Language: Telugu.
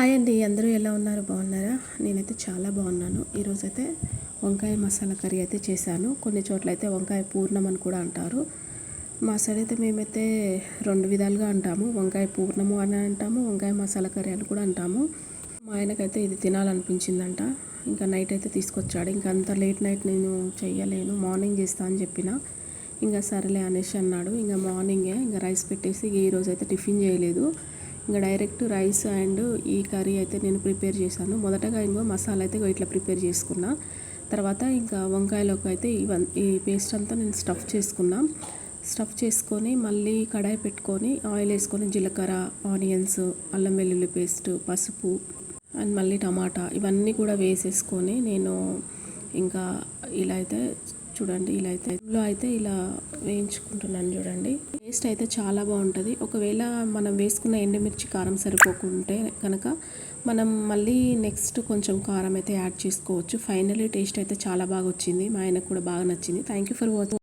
హాయ్ అండి అందరూ ఎలా ఉన్నారు? బాగున్నారా? నేనైతే చాలా బాగున్నాను. ఈరోజైతే వంకాయ మసాలా కర్రీ అయితే చేశాను. కొన్ని చోట్ల అయితే వంకాయ పూర్ణం అని కూడా అంటారు. మా సైడ్ అయితే మేమైతే రెండు విధాలుగా అంటాము. వంకాయ పూర్ణము అని అంటాము వంకాయ మసాలా కర్రీ అని కూడా అంటాము. మా ఆయనకైతే ఇది తినాలనిపించిందంట. ఇంకా నైట్ అయితే తీసుకొచ్చాడు. ఇంకా అంత లేట్ నైట్ నేను చెయ్యలేను. మార్నింగ్ చేస్తా అని చెప్పిన. ఇంకా సరేలే అనేసి అన్నాడు. ఇంకా మార్నింగే ఇంకా రైస్ పెట్టేసి ఈరోజు అయితే టిఫిన్ చేయలేదు. ఇంకా డైరెక్ట్ రైస్ అండ్ ఈ కర్రీ అయితే నేను ప్రిపేర్ చేశాను. మొదటగా ఇంకో మసాలా అయితే ఇట్లా ప్రిపేర్ చేసుకున్నా. తర్వాత ఇంకా వంకాయలోకి అయితే ఇవన్ ఈ పేస్ట్ అంతా నేను స్టఫ్ చేసుకున్నా. స్టఫ్ చేసుకొని మళ్ళీ కడాయి పెట్టుకొని ఆయిల్ వేసుకొని జీలకర్ర ఆనియన్స్ అల్లం వెల్లుల్లి పేస్ట్ పసుపు అండ్ మళ్ళీ టమాటా ఇవన్నీ కూడా వేసేసుకొని నేను ఇంకా ఇలా అయితే చూడండి ఇలా అయితే. ఇందులో అయితే ఇలా వేయించుకుంటున్నాను చూడండి. టేస్ట్ అయితే చాలా బాగుంటుంది. ఒకవేళ మనం వేసుకున్న ఎండుమిర్చి కారం సరిపోకుంటే కనుక మనం మళ్ళీ నెక్స్ట్ కొంచెం కారం అయితే యాడ్ చేసుకోవచ్చు. ఫైనలీ టేస్ట్ అయితే చాలా బాగా వచ్చింది మా ఆయనకు కూడా బాగా నచ్చింది. Thank you for watching